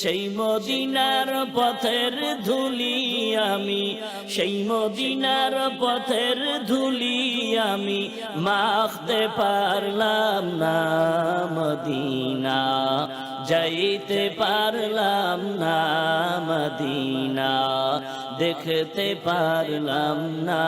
সেই মদিনার পথের ধুলি আমি, সেই মদিনার পথের ধুলি আমি মাখতে পারলাম না মদিনা, যাইতে পারলাম না মদিনা, দেখতে পারলাম না।